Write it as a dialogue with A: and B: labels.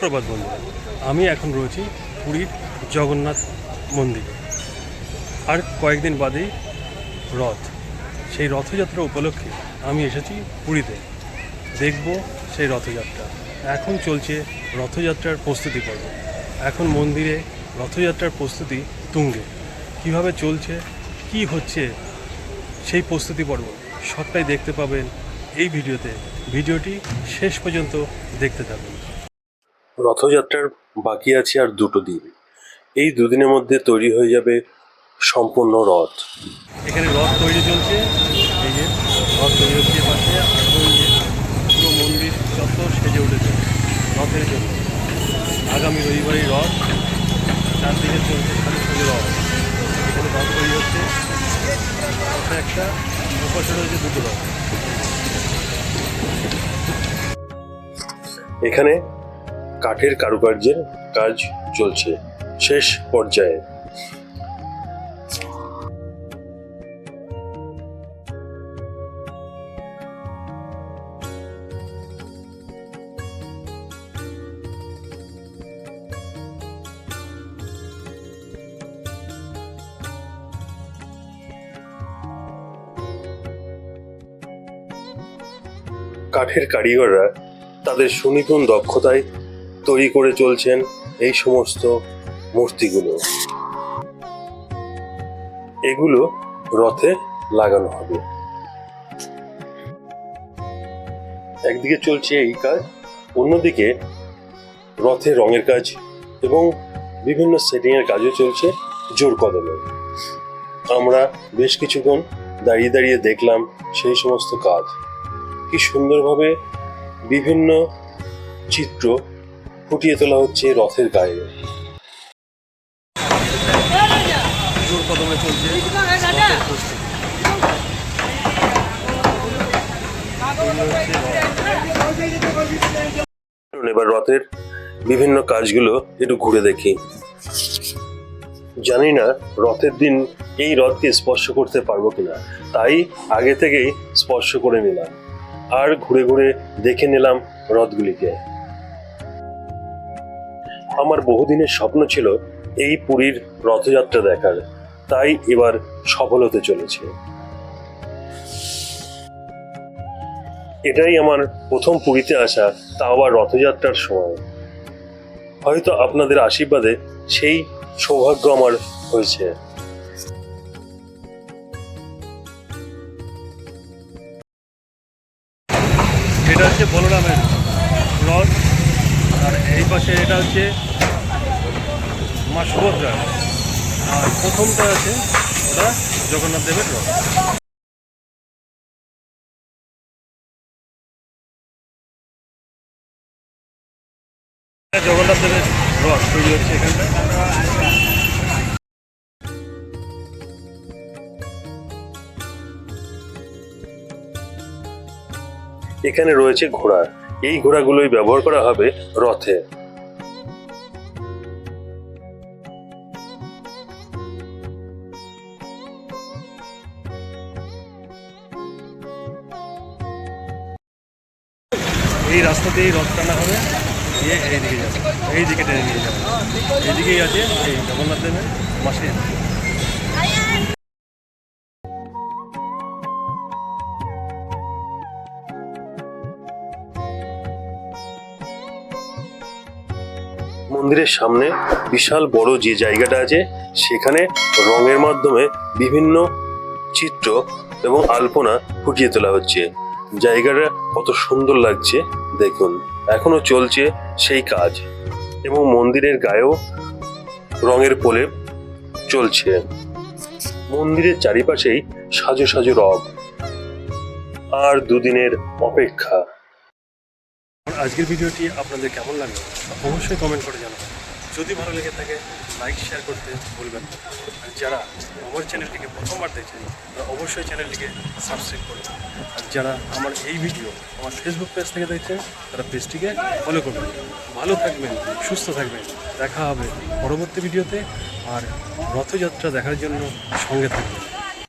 A: সুপ্রভাত বন্ধুরা, আমি এখন রয়েছি পুরীর জগন্নাথ মন্দিরে। আর কয়েকদিন বাদেই রথ। সেই রথযাত্রা উপলক্ষে আমি এসেছি পুরীতে। দেখব সেই রথযাত্রা। এখন চলছে রথযাত্রার প্রস্তুতি পর্ব। এখন মন্দিরে রথযাত্রার প্রস্তুতি তুঙ্গে। কীভাবে চলছে, কি হচ্ছে সেই প্রস্তুতি পর্ব সবটাই দেখতে পাবেন এই ভিডিওতে। ভিডিওটি শেষ পর্যন্ত দেখতে থাকুন।
B: রথযাত্রার বাকি আছে আর দুটো দিন। এই দুদিনের মধ্যে তৈরি হয়ে যাবে সম্পূর্ণ রথ।
A: এখানে রথ তৈরি চলছে। এই যে রথ তৈরি হচ্ছে পাশে। পুরো মন্দির চত্বর সেজে উঠেছে। রথের জন্য আগামী রবিবারই রথ। চারদিকে চলছে সাথে সাথে রথ। এখানে রথ তৈরি হচ্ছে। একটা ওপাশে রয়েছে দুটো রথ।
B: এখানে কাঠের কারুকার্যের কাজ চলছে। শেষ পর্যায়ে। কাঠের কারিগররা তাদের সুনিপুণ দক্ষতায় তৈরি করে চলছেন এই সমস্ত মূর্তিগুলো। এগুলো রথে লাগানো হবে। একদিকে চলছে এই কাজ, অন্যদিকে রথে রঙের কাজ এবং বিভিন্ন সেটিং এর কাজও চলছে জোর কদমে। আমরা বেশ কিছুক্ষণ দাঁড়িয়ে দাঁড়িয়ে দেখলাম সেই সমস্ত কাজ। কি সুন্দরভাবে বিভিন্ন চিত্র ফুটিয়ে তোলা হচ্ছে রথের গায়ে। এবার রথের বিভিন্ন কাজগুলো একটু ঘুরে দেখি। জানি না রথের দিন এই রথকে স্পর্শ করতে পারব কিনা, তাই আগে থেকেই স্পর্শ করে নিলাম। আর ঘুরে ঘুরে দেখে নিলাম রথগুলিকে। আমার বহুদিনের স্বপ্ন ছিল এই পুরীর রথযাত্রা দেখার। তাই এবার সফল হতে চলেছে। এটাই আমার প্রথম পুরীতে আসা, তা আবার রথযাত্রার সময়। হয়তো আপনাদের আশীর্বাদে সেই সৌভাগ্য আমার হয়েছে।
A: এটা হচ্ছে বলরামের রথ। আর এই পাশে এটা হচ্ছে মা সুভদ্রা আর প্রথমটা আছে ওটা জগন্নাথ দেবের রথ। জগন্নাথ দেবের রথ, তৈরি হচ্ছে এখানটা।
B: এখানে রয়েছে ঘোড়া এই ঘোড়াগুলোই ব্যবহার করা হবে রথে।
A: এই রাস্তা দিয়ে রথ টানা হবে। দিয়ে এইদিকে যাবে। এই দিকে টেনে নিয়ে যাবে। এইদিকেই আছে এই জগন্নাথ দেবের মাসে
B: মন্দিরের সামনে বিশাল বড় যে জায়গাটা আছে, সেখানে রঙের মাধ্যমে বিভিন্ন চিত্র এবং আলপনা ফুটিয়ে তোলা হচ্ছে। জায়গাটা কত সুন্দর লাগছে, দেখুন। এখনও চলছে সেই কাজ এবং মন্দিরের গায়েও রঙের প্রলেপ চলছে। মন্দিরের চারিপাশেই সাজো সাজো রব। আর দুদিনের অপেক্ষা।
A: আজকের ভিডিওটি আপনাদের কেমন লাগল, অবশ্যই কমেন্ট করে জানাবেন। যদি ভালো লেগে থাকে লাইক শেয়ার করতে ভুলবেন আর যারা আমার চ্যানেলটিকে প্রথমবার দেখছেন, তারা অবশ্যই চ্যানেলটিকে সাবস্ক্রাইব করবেন আর যারা আমার এই ভিডিও আমার ফেসবুক পেজ থেকে দেখছেন, তারা পেজটিকে ফলো করবেন। ভালো থাকবেন, সুস্থ থাকবেন। দেখা হবে পরবর্তী ভিডিওতে আর রথযাত্রা দেখার জন্য সঙ্গে থাকবেন।